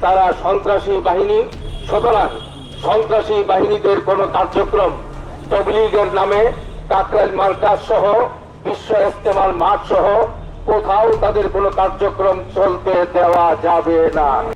তারা সন্ত্রাসী বাহিনী, সুতরাং সন্ত্রাসী বাহিনীদের কোনো কার্যক্রম তবলিগের নামে কাকরাইল মার্কাজ সহ বিশ্ব ইস্তেমাল মাঠ সহ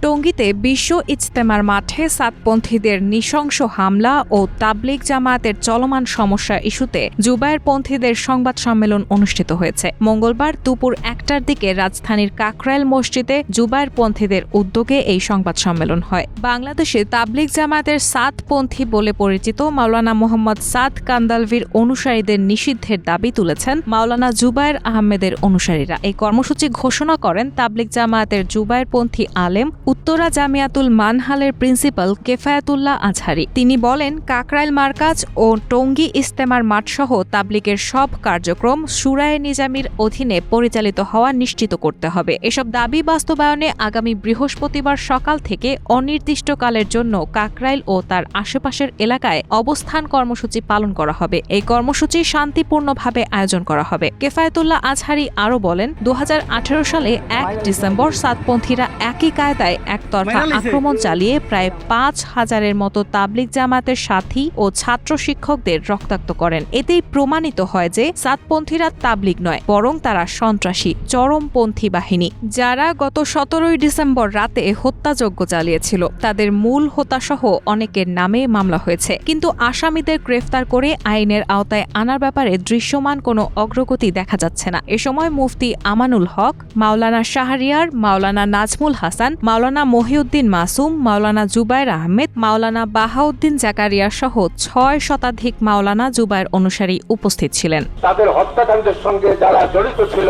টঙ্গীতে বিশ্ব ইজতেমার মাঠে সাতপন্থীদের নৃশংস হামলা ও তাবলিগ জামায়াতের চলমান সমস্যা ইস্যুতে জুবায়েরপন্থীদের সংবাদ সম্মেলন অনুষ্ঠিত হয়েছে। মঙ্গলবার দুপুর একটার দিকে রাজধানীর কাকরাইল মসজিদে জুবায়েরপন্থীদের উদ্যোগে এই সংবাদ সম্মেলন হয়। বাংলাদেশে তাবলিগ জামায়াতের সাতপন্থী বলে পরিচিত মাওলানা মোহাম্মদ সাদ কান্দালভির অনুসারীদের নিষিদ্ধের দাবি তুলেছেন মাওলানা জুবায়ের আহমেদের অনুসারীরা। এই কর্মসূচি ঘোষণা করেন তাবলিগ জামায়াতের জুবায়েরপন্থী আলেম উত্তরা জামিয়াতুল মানহালের প্রিন্সিপাল কেফায়াতুল্লাহ আজহারি। তিনি বলেন, কাকরাইল মার্কাজ ও টঙ্গী ইস্তেমার মাঠসহ তাবলিগের সব কার্যক্রম সুরায়ে নিজামির অধীনে পরিচালিত হওয়া নিশ্চিত করতে হবে। এসব দাবি বাস্তবায়নে আগামী বৃহস্পতিবার সকাল থেকে অনির্দিষ্টকালের জন্য কাকরাইল ও তার আশেপাশের এলাকায় অবস্থান কর্মসূচি পালন করা হবে। এই কর্মসূচি শান্তিপূর্ণভাবে আয়োজন করা হবে। কেফায়েতুল্লাহ আজহারি আরও বলেন দু হাজার আঠেরো সালে এক ডিসেম্বর সাতপন্থীরা একই কায়দায় একতরফা আক্রমণ চালিয়ে প্রায় পাঁচ হাজারের মতো তাবলিগ জামাতের সাথী ও ছাত্র শিক্ষকদের রক্তাক্ত করেন। এতেই প্রমাণিত হয় যে সাতপন্থীরা তাবলিগ নয় বরং তারা সন্ত্রাসী চরমপন্থী বাহিনী। যারা গত সতেরোই ডিসেম্বর রাতে হত্যাযজ্ঞ চালিয়েছিল তাদের মূল হত্যাসহ অনেকের নামে মামলা হয়েছে। কিন্তু আসামিদের গ্রেফতার করে আইনের আওতায় আনার ব্যাপারে দৃশ্যমান কোনো অগ্রগতি দেখা যাচ্ছে না। এ সময় মুফতি আমানুল হক, মাওলানা শাহরিয়ার, মাওলানা নাজমুল হাসান, মাওলানা মহিউদ্দিন মাসুম, মাওলানা জুবায়ের আহমেদ, মাওলানা বাহাউদ্দিন জাকারিয়া সহ ছয় শতাধিক মাওলানা জুবায়ের অনুসারী উপস্থিত ছিলেন। তাদের হত্যাকাণ্ডের সঙ্গে যারা জড়িত ছিল,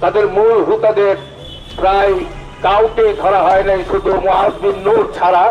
তাদের মূল হুতাদের প্রায় কাউকে ধরা হয় নাই, শুধু মহাজবিন নূর ছাড়া।